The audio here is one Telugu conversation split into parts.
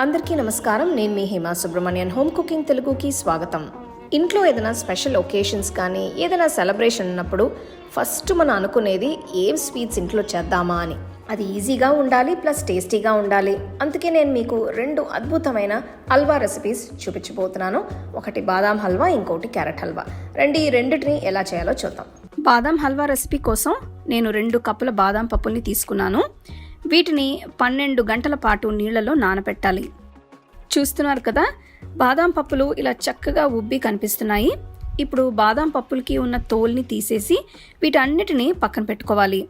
అందరికీ నమస్కారం. నేను మీ హేమా సుబ్రహ్మణ్యన్. హోమ్ కుకింగ్ తెలుగుకి స్వాగతం. ఇంట్లో ఏదైనా స్పెషల్ ఒకేషన్స్ కానీ ఏదైనా సెలబ్రేషన్ ఉన్నప్పుడు ఫస్ట్ మనం అనుకునేది ఏం స్వీట్స్ ఇంట్లో చేద్దామా అని. అది ఈజీగా ఉండాలి ప్లస్ టేస్టీగా ఉండాలి. అందుకే నేను మీకు రెండు అద్భుతమైన హల్వా రెసిపీస్ చూపించబోతున్నాను. ఒకటి బాదాం హల్వా ఇంకోటి క్యారెట్ హల్వా. రెండు ఈ రెండింటిని ఎలా చేయాలో చూద్దాం. బాదాం హల్వా రెసిపీ కోసం నేను రెండు కప్పుల బాదాం పప్పుల్ని తీసుకున్నాను. వీటిని పన్నెండు గంటల పాటు నీళ్ళలో నానబెట్టాలి చూస్తున్నారు కదా బాదాం పప్పులు ఇలా చక్కగా ఉబ్బి కనిపిస్తున్నాయి. ఇప్పుడు బాదాం పప్పులకి ఉన్న తోల్ని తీసేసి వీటన్నిటిని పక్కన పెట్టుకోవాలి.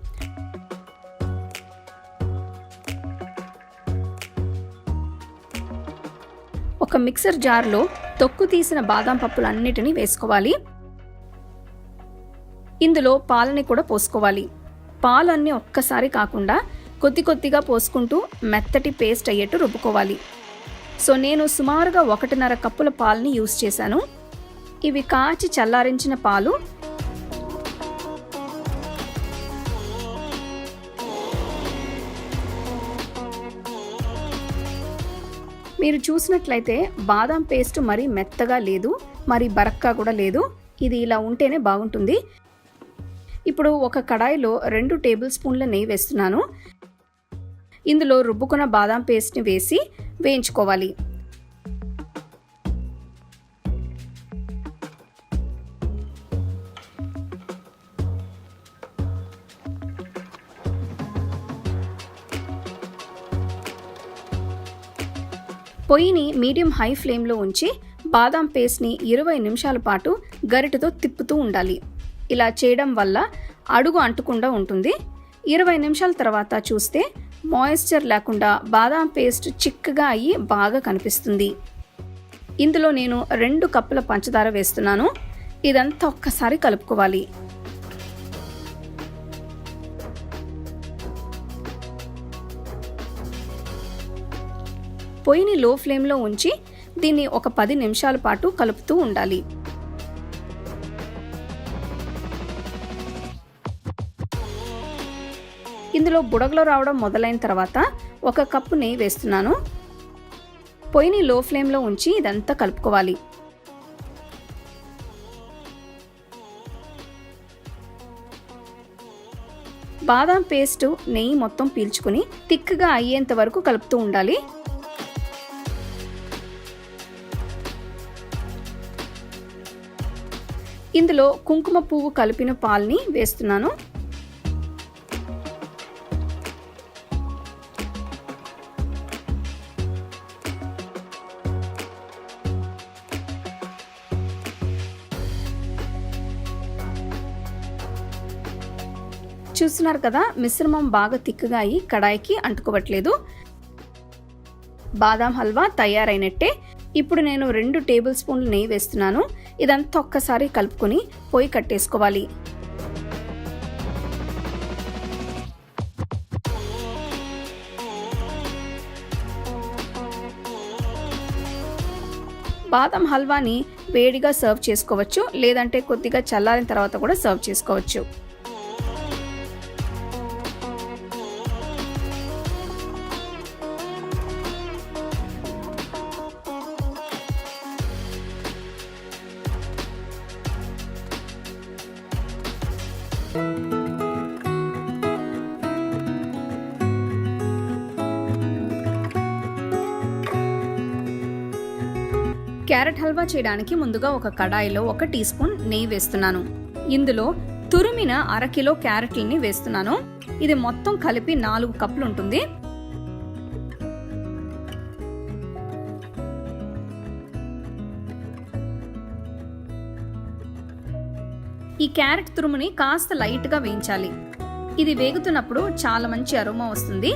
ఒక మిక్సర్ జార్లో తొక్కు తీసిన బాదాం పప్పులన్నిటినీ వేసుకోవాలి. ఇందులో పాలని కూడా పోసుకోవాలి. పాలన్నీ ఒక్కసారి కాకుండా కొద్ది కొద్దిగా పోసుకుంటూ మెత్తటి పేస్ట్ అయ్యేట్టు రుబ్బుకోవాలి. సో నేను సుమారుగా ఒకటిన్నర కప్పుల పాలని యూస్ చేశాను. ఇవి కాచి చల్లారించిన పాలు. మీరు చూసినట్లయితే బాదం పేస్ట్ మరీ మెత్తగా లేదు మరి బరక్కా కూడా లేదు. ఇది ఇలా ఉంటేనే బాగుంటుంది. ఇప్పుడు ఒక కడాయిలో రెండు టేబుల్ స్పూన్ల నెయ్యి వేస్తున్నాను. ఇందులో రుబ్బుకున్న బాదాం పేస్ట్ని వేసి వేయించుకోవాలి. పొయ్యిని మీడియం హై ఫ్లేమ్లో ఉంచి బాదాం పేస్ట్ని ఇరవై నిమిషాల పాటు గరిటతో తిప్పుతూ ఉండాలి. ఇలా చేయడం వల్ల అడుగు అంటకుండా ఉంటుంది. ఇరవై నిమిషాల తర్వాత చూస్తే మాయిశ్చర్ లేకుండా బాదాం పేస్ట్ చిక్కగా అయ్యి బాగా కనిపిస్తుంది. ఇందులో నేను రెండు కప్పుల పంచదార వేస్తున్నాను. ఇదంతా ఒక్కసారి కలుపుకోవాలి. పొయ్యిని లో ఫ్లేమ్లో ఉంచి దీన్ని ఒక పది నిమిషాల పాటు కలుపుతూ ఉండాలి. ఇందులో బుడగలు రావడం మొదలైన తర్వాత ఒక కప్పు నెయ్యి వేస్తున్నాను. పొయ్యిని లో ఫ్లేమ్లో ఉంచి ఇదంతా కలుపుకోవాలి. బాదం పేస్ట్ నెయ్యి మొత్తం పీల్చుకుని తిక్కగా అయ్యేంత వరకు కలుపుతూ ఉండాలి. ఇందులో కుంకుమ పువ్వు కలిపిన పాల్ని వేస్తున్నాను. చూస్తున్నారు కదా మిశ్రమం బాగా తిక్కగా అయ్యి కడాయికి అంటుకోవట్లేదు. బాదాం హల్వా తయారైనట్టే. ఇప్పుడు నేను రెండు టేబుల్ స్పూన్లు నెయ్యి వేస్తున్నాను. ఇదంతా ఒక్కసారి కలుపుకొని పొయ్యి కట్టేసుకోవాలి. బాదం హల్వాని వేడిగా సర్వ్ చేసుకోవచ్చు లేదంటే కొద్దిగా చల్లారిన తర్వాత కూడా సర్వ్ చేసుకోవచ్చు. క్యారెట్ హల్వా చేయడానికి ముందుగా ఒక కడాయిలో ఒక టీ స్పూన్ నెయ్యి వేస్తున్నాను. ఇందులో తురిమిన అరకిలో క్యారెట్లని వేస్తున్నాను. ఇది మొత్తం కలిపి నాలుగు కప్పులు ఉంటుంది. ఈ క్యారెట్ తురుముని కాస్త లైట్గా వేయించాలి. ఇది వేగుతున్నప్పుడు చాలా మంచి అరోమా వస్తుంది.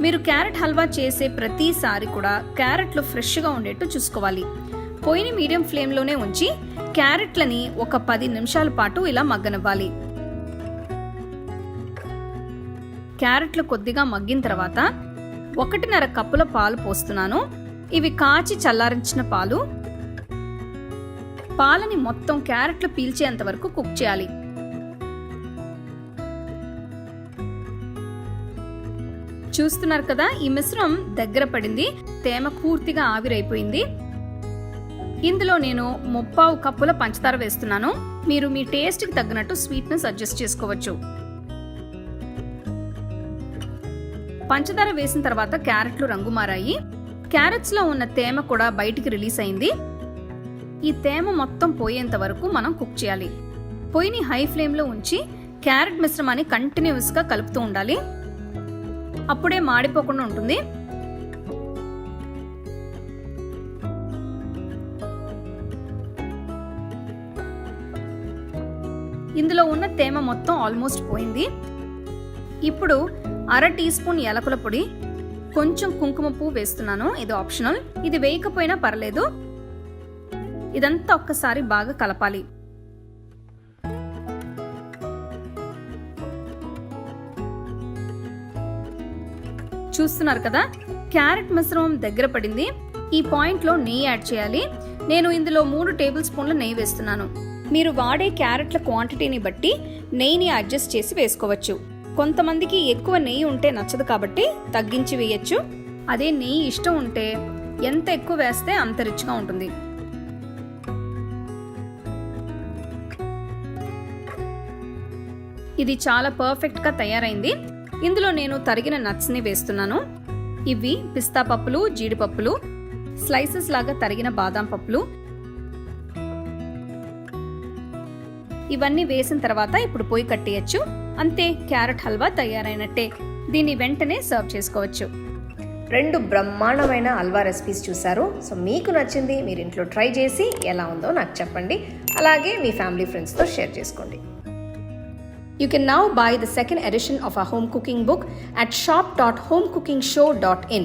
మీరు క్యారెట్ హల్వా చేసే ప్రతిసారి కూడా క్యారెట్లు ఫ్రెష్గా ఉండేట్టు చూసుకోవాలి. పొయ్యిని మీడియం ఫ్లేమ్లోనే ఉంచి క్యారెట్లని ఒక పది నిమిషాల పాటు ఇలా మగ్గనివ్వాలి. క్యారెట్లు కొద్దిగా మగ్గిన తర్వాత ఒకటిన్నర కప్పుల పాలు పోస్తున్నాను. ఇవి కాచి చల్లారించిన పాలు. పాలని మొత్తం క్యారెట్లు పీల్చేంత వరకు కుక్ చేయాలి. చూస్తున్నారు కదా ఈ మిశ్రమం దగ్గర పడింది తేమ పూర్తిగా ఆవిరైపోయింది. ఇందులో నేను ముప్పావు కప్పుల పంచదార వేస్తున్నాను. మీరు మీ టేస్ట్కి తగినట్టు స్వీట్నెస్ అడ్జస్ట్ చేసుకోవచ్చు. పంచదార వేసిన తర్వాత క్యారెట్లు రంగు మారాయి. క్యారెట్స్లో ఉన్న తేమ కూడా బయటికి రిలీజ్ అయింది. ఈ తేమ మొత్తం పోయేంత వరకు మనం కుక్ చేయాలి. పొయ్యిని హై ఫ్లేమ్లో ఉంచి క్యారెట్ మిశ్రమాన్ని కంటిన్యూస్గా కలుపుతూ ఉండాలి. అప్పుడే మాడిపోకుండా ఉంటుంది. ఇందులో ఉన్న తేమ మొత్తం ఆల్మోస్ట్ పోయింది. ఇప్పుడు అర టీ స్పూన్ యాలకుల పొడి కొంచెం కుంకుమ పువ్వు వేస్తున్నాను ఇది ఆప్షనల్. ఇది వేయకపోయినా పర్లేదు. ఇదంతా ఒక్కసారి బాగా కలపాలి. చూస్తున్నారు కదా క్యారెట్ మిశ్రమం దగ్గర పడింది. ఈ పాయింట్లో నెయ్యి యాడ్ చేయాలి. నేను ఇందులో మూడు టేబుల్ స్పూన్ల నెయ్యి వేస్తున్నాను. మీరు వాడే క్యారెట్ల క్వాంటిటీని బట్టి నెయ్యిని అడ్జస్ట్ చేసి వేసుకోవచ్చు. కొంతమందికి ఎక్కువ నెయ్యి ఉంటే నచ్చదు కాబట్టి తగ్గించి వేయచ్చు. అదే నెయ్యి ఇష్టం ఉంటే ఎంత ఎక్కువ వేస్తే అంత రిచ్గా ఉంటుంది. ఇది చాలా పర్ఫెక్ట్గా తయారైంది. ఇందులో నేను తరిగిన నట్స్ని వేస్తున్నాను. ఇవి పిస్తా పప్పులు జీడిపప్పులు స్లైసెస్ లాగా తరిగిన బాదాం పప్పులు ఇవన్నీ వేసిన తర్వాత ఇప్పుడు పొయ్యి కట్టేయచ్చు. అంతే క్యారెట్ హల్వా తయారైనట్టే. దీన్ని వెంటనే సర్వ్ చేసుకోవచ్చు. రెండు బ్రహ్మాండమైన హల్వా రెసిపీస్ చూసారు సో మీకు నచ్చింది మీరు ఇంట్లో ట్రై చేసి ఎలా ఉందో నాకు చెప్పండి. అలాగే మీ ఫ్యామిలీ ఫ్రెండ్స్తో షేర్ చేసుకోండి. You can now buy the second edition of our home cooking book at shop.homecookingshow.in.